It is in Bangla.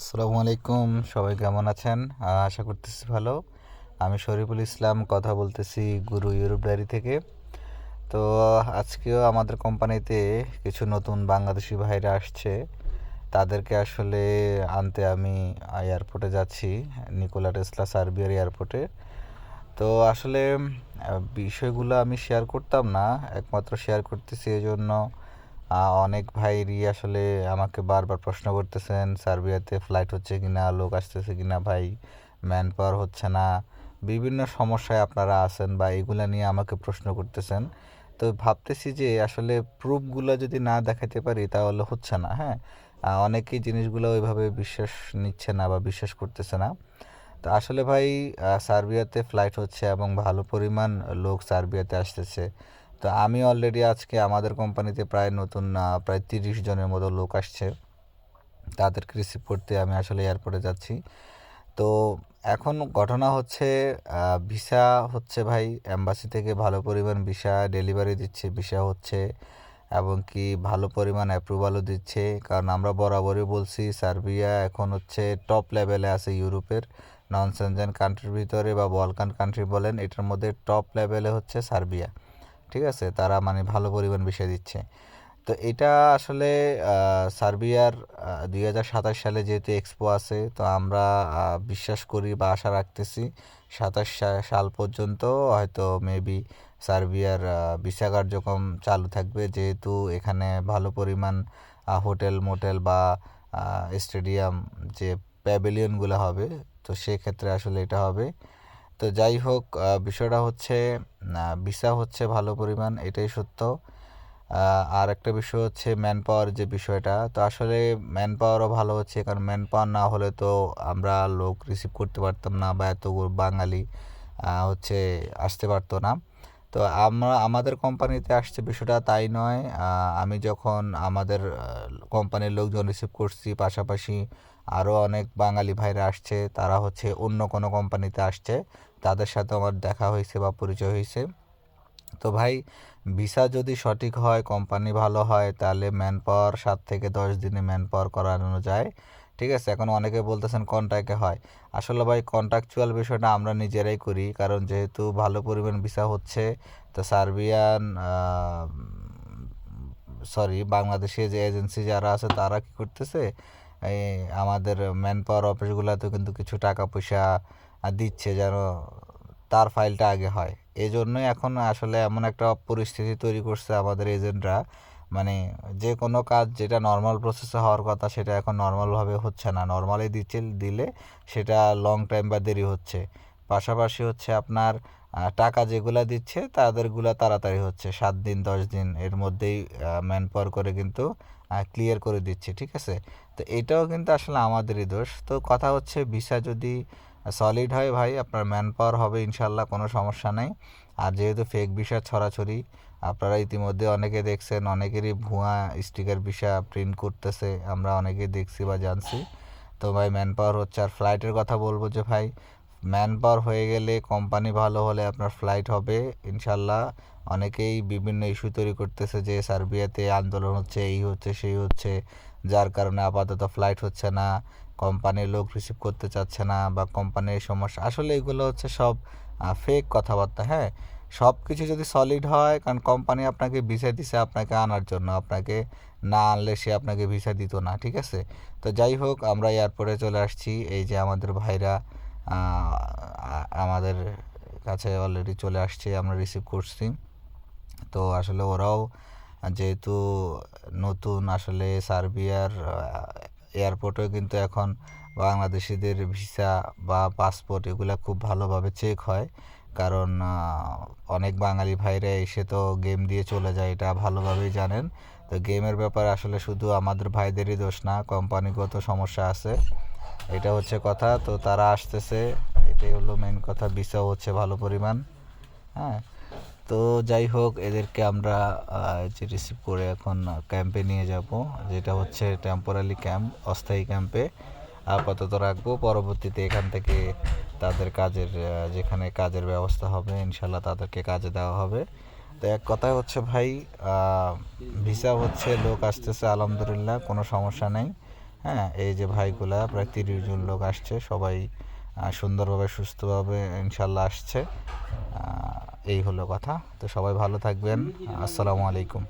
আসসালামু আলাইকুম, সবাই কেমন আছেন? আশা করতেছি ভালো। আমি শরীফুল ইসলাম, কথা বলতেছি গুরু ইউরোপ ডায়েরি থেকে। তো, আজকেও আমাদের কোম্পানিতে কিছু নতুন বাংলাদেশি ভাইরা আসছে। তাদেরকে আসলে আনতে আমি এয়ারপোর্টে যাচ্ছি, নিকোলা টেসলা সার্বিয়ার এয়ারপোর্টে তো, আসলে, বিষয়গুলো আমি শেয়ার করতাম না, একমাত্র শেয়ার করতেছি এই জন্য অনেক ভাইরই আসলে আমাকে বারবার প্রশ্ন করতেছেন, সার্বিয়াতে ফ্লাইট হচ্ছে কি না লোক আসতেছে কি না ভাই ম্যান পাওয়ার হচ্ছে না, বিভিন্ন সমস্যায় আপনারা আছেন বা এগুলা নিয়ে আমাকে প্রশ্ন করতেছেন। তো ভাবতেছি যে আসলে প্রুফগুলো যদি না দেখাতে পারি তাহলে হচ্ছে না হ্যাঁ? অনেকেই জিনিসগুলো ওইভাবে বিশ্বাস নিচ্ছে না বা বিশ্বাস করতেছে না। তো আসলে ভাই সার্বিয়াতে ফ্লাইট হচ্ছে এবং ভালো পরিমাণ লোক সার্বিয়াতে আসতেছে। তো আমি অলরেডি আজকে আমাদের কোম্পানিতে প্রায় নতুন প্রায় তিরিশ জনের মতো লোক আসছে। তাদেরকে রিসিভ করতে আমি আসলে এয়ারপোর্টে যাচ্ছি। তো এখন ঘটনা হচ্ছে ভিসা হচ্ছে ভাই অ্যাম্বাসি থেকে ভালো পরিমাণ ভিসা ডেলিভারি দিচ্ছে ভিসা হচ্ছে এবং কি ভালো পরিমাণ অ্যাপ্রুভালও দিচ্ছে। কারণ আমরা বরাবরই বলছি, সার্বিয়া এখন হচ্ছে টপ লেভেলে আছে ইউরোপের। নন সেনজেন কান্ট্রির ভিতরে বা বলকান কান্ট্রি বলেন, এটার মধ্যে টপ লেভেলে হচ্ছে সার্বিয়া। ঠিক আছে? তারা মানে ভালো পরিমাণ বিষয় দিচ্ছে। তো এটা আসলে সার্বিয়ার দুই হাজার সাতাশ সালে যেহেতু এক্সপো আছে, তো আমরা বিশ্বাস করি বা আশা রাখতেছি সাতাশ সাল পর্যন্ত হয়তো মেবি সার্বিয়ার ভিসা কার্যক্রম চালু থাকবে। যেহেতু এখানে ভালো পরিমাণ হোটেল, মোটেল বা স্টেডিয়াম যে প্যাভিলিয়নগুলো হবে, তো সেক্ষেত্রে আসলে এটা হবে। তো যাই হোক বিষয়টা হচ্ছে ভিসা হচ্ছে ভালো পরিমাণ, এটাই সত্য। আর একটা বিষয় হচ্ছে ম্যান পাওয়ার যে বিষয়টা। তো আসলে ম্যান পাওয়ারও ভালো হচ্ছে, কারণ ম্যান পাওয়ার না হলে তো আমরা লোক রিসিভ করতে পারতাম না বা এত বাঙালি হচ্ছে আসতে পারতো না। তো আমরা, আমাদের কোম্পানিতে আসছে বিষয়টা তাই নয়। আমি যখন আমাদের কোম্পানির লোকজন রিসিভ করছি, পাশাপাশি আরও অনেক বাঙালি ভাইরা আসছে, তারা হচ্ছে অন্য কোনো কোম্পানিতে আসছে। তাদের সাথে আমার দেখা হয়েছে বা পরিচয় হয়েছে। তো ভাই, ভিসা যদি সঠিক হয় কোম্পানি ভালো হয়, তাহলে ম্যান পাওয়ার সাত থেকে দশ দিনে ম্যান পাওয়ার করানো যায়। ঠিক আছে? এখন অনেকে বলতেছেন কন্ট্রাক্টে হয়। আসলে ভাই কন্ট্রাকচুয়াল বিষয়টা আমরা নিজেরাই করি। কারণ যেহেতু ভালো পরিমাণ ভিসা হচ্ছে, তো সার্বিয়ান সরি বাংলাদেশে যে এজেন্সি যারা আছে, তারা কী করতেছে? এই আমাদের ম্যান পাওয়ার অফিসগুলোতেও কিন্তু কিছু টাকা পয়সা দিচ্ছে যেন তার ফাইলটা আগে হয়। এই জন্যই এখন আসলে এমন একটা পরিস্থিতি তৈরি করছে আমাদের এজেন্টরা মানে যে কোনো কাজ যেটা নর্মাল প্রসেসে হওয়ার কথা সেটা এখন নর্মালভাবে হচ্ছে না। নর্মালি দিচ্ছে, দিলে সেটা লং টাইম বা দেরি হচ্ছে। পাশাপাশি হচ্ছে আপনার টাকা যেগুলা দিচ্ছে তাদেরগুলা তাড়াতাড়ি হচ্ছে। সাত দিন, দশ দিন এর মধ্যেই ম্যান পাওয়ার করে কিন্তু ক্লিয়ার করে দিচ্ছে, ঠিক আছে? তো এটাও কিন্তু আসলে আমাদেরই দোষ। তো কথা হচ্ছে ভিসা যদি সলিড হয় ভাই, আপনার ম্যান পাওয়ার হবে ইনশাল্লাহ কোনো সমস্যা নেই। আর যেহেতু ফেক ভিসা ছড়াছড়ি, আপনারা ইতিমধ্যে অনেকে দেখছেন, অনেকেরই ভুয়া স্টিকার ভিসা প্রিন্ট করতেছে, আমরা অনেকে দেখছি বা জানছি। তো ভাই ম্যান পাওয়ার হচ্ছে, আর ফ্লাইটের কথা বলব যে ভাই ম্যান পাওয়ার হয়ে গেলে কোম্পানি ভালো হলে আপনার ফ্লাইট হবে। ইনশাল্লাহ অনেকেই বিভিন্ন ইস্যু তৈরি করতেছে যে সার্বিয়াতে আন্দোলন হচ্ছে, এই হচ্ছে, সেই হচ্ছে, যার কারণে আপাতত ফ্লাইট হচ্ছে না, কোম্পানির লোক রিসিভ করতে চাচ্ছে না বা কোম্পানির সমস্যা। আসলে এগুলো হচ্ছে সব ফেক কথাবার্তা হ্যাঁ? সব কিছু যদি সলিড হয়, কারণ কোম্পানি আপনাকে ভিসা দিছে আপনাকে আনার জন্য, আপনাকে না আনলে সে আপনাকে ভিসা দিত না, ঠিক আছে? তো যাই হোক, আমরা এয়ারপোর্টে চলে আসছি। এই যে আমাদের ভাইরা আমাদের কাছে অলরেডি চলে আসছে, আমরা রিসিভ করছি। তো আসলে ওরাও যেহেতু নতুন, আসলে সার্বিয়ার এয়ারপোর্টেও কিন্তু এখন বাংলাদেশিদের ভিসা বা পাসপোর্ট এগুলো খুব ভালোভাবে চেক হয়। কারণ অনেক বাঙালি ভাইরা এসে তো গেম দিয়ে চলে যায়, এটা ভালোভাবেই জানেন। তো গেমের ব্যাপারে আসলে শুধু আমাদের ভাইদেরই দোষ না কোম্পানিগত সমস্যা আছে। এটা হচ্ছে কথা, তো তারা আসতেছে। এটাই হলো মেন কথা ভিসাও হচ্ছে ভালো পরিমাণ। হ্যাঁ তো যাই হোক, এদেরকে আমরা যে রিসিভ করে এখন ক্যাম্পে নিয়ে যাব, যেটা হচ্ছে টেম্পোরারি ক্যাম্প অস্থায়ী ক্যাম্পে আপাতত রাখব, পরবর্তীতে এখান থেকে তাদের কাজের যেখানে কাজের ব্যবস্থা হবে ইনশাল্লাহ তাদেরকে কাজে দেওয়া হবে। তো এক কথায় হচ্ছে ভাই ভিসা হচ্ছে, লোক আসতেছে, আলহামদুলিল্লাহ, কোনো সমস্যা নেই। হ্যাঁ এই যে ভাইগুলা প্রায় তিরিশ জন লোক আসছে, সবাই সুন্দরভাবে, সুস্থভাবে ইনশাল্লাহ আসছে। এই হলো কথা। তো সবাই ভালো থাকবেন। আসসালামু আলাইকুম।